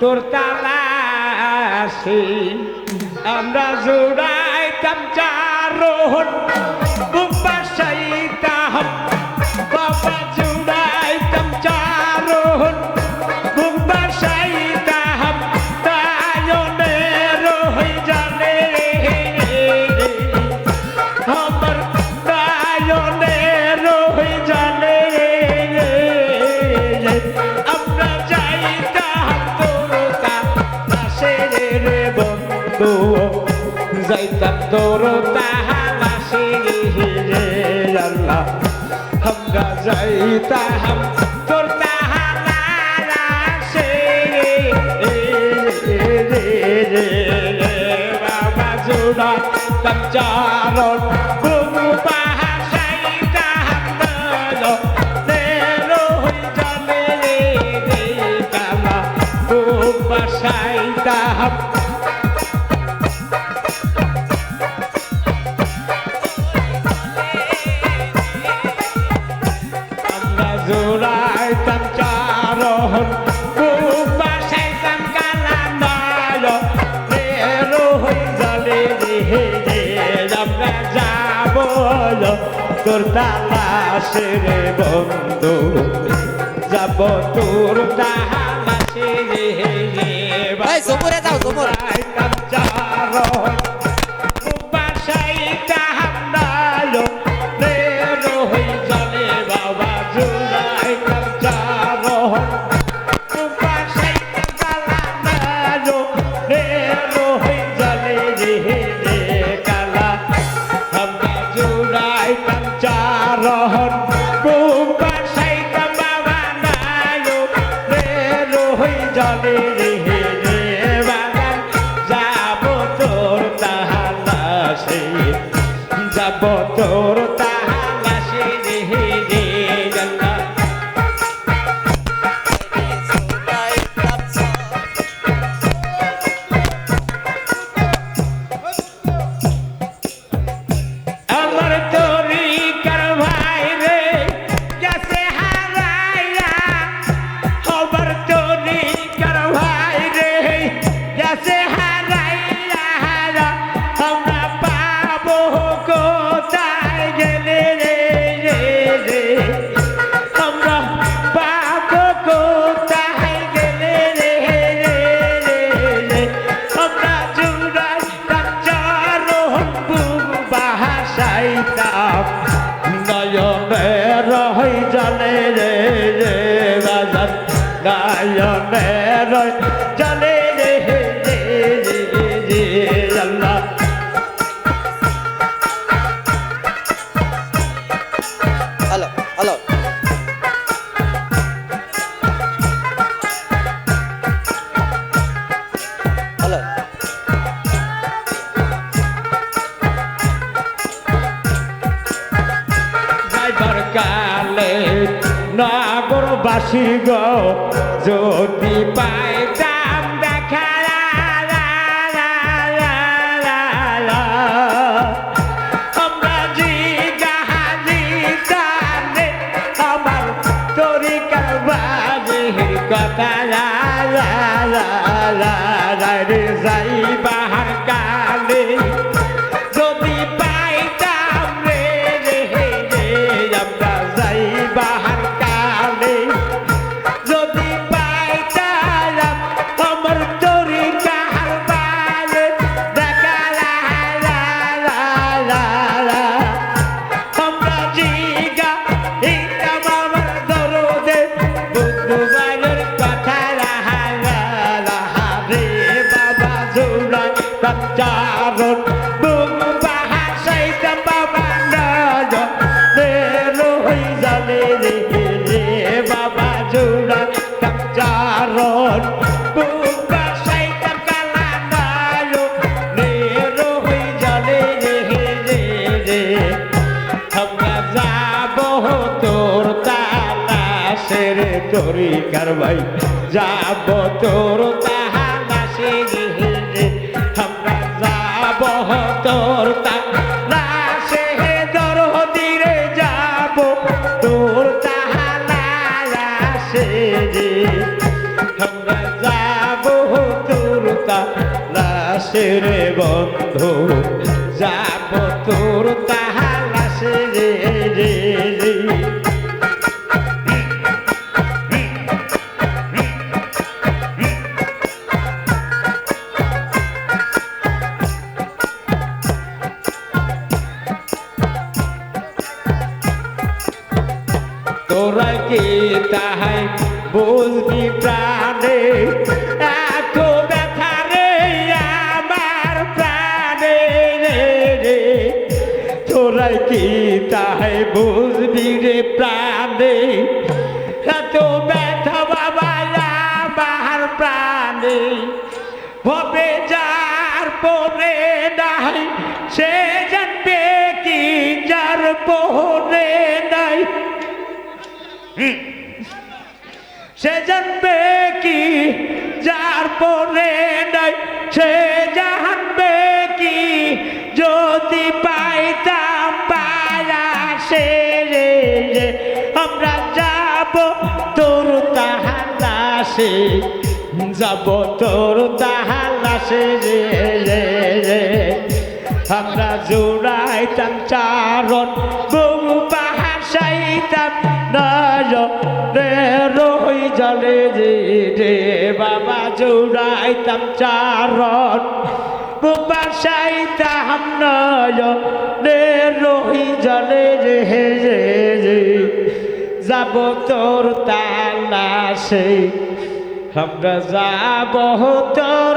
তোর তালাশি আমরা জোড়াইতাম চারোহণ মতো যাইতাম তোর তাহা মাসে হিরে জাল্লা হামরা যাইতাম তোর তাহা লালাসে রে বাবা জোড়া তাম চারণ ডালাসে রে বন্ধু যাব তোর ডালাসে রে রে জমুরে যাও জমুর। রই জলে রে রে রাজা গায় মেরয় বাসি গো, যদি পাইতাম দেখা আমরা জি জাহাজি জানে আমার তরি কাবাজির কথা, লা লা লা লা লা ধরি কারবাই, যাব তোর তাহা নাসে আমরা যাব তোর তাহাসে দর ধীরে যাব। তোর তাহা নাসে আমরা যাব তোর তাহাসে রে বন্ধু, যাব তোর তা তোরা কি তাহাই বুঝবি প্রাণে? এত ব্যথা রে আমার প্রাণে রে তোরা কি তাহাই বুঝবি রে প্রাণে? এত ব্যথা বাবা আমার প্রাণে। সে জানবে কি, যার পরে নাই। সে জানবে কি, যদি পাইতাম পায়া সে রে আমরা যাব তোর তাহালাসে যাব তোর তাহালাসে রে রে আমরা জোড়াইতাম চারণ, বউ বাহাসাইতাম জোড়াইতাম চারণ বাসাইতাম নয় রে রই জলে রে রে রে যাব তোর তালাশে, আমরা যাব তোর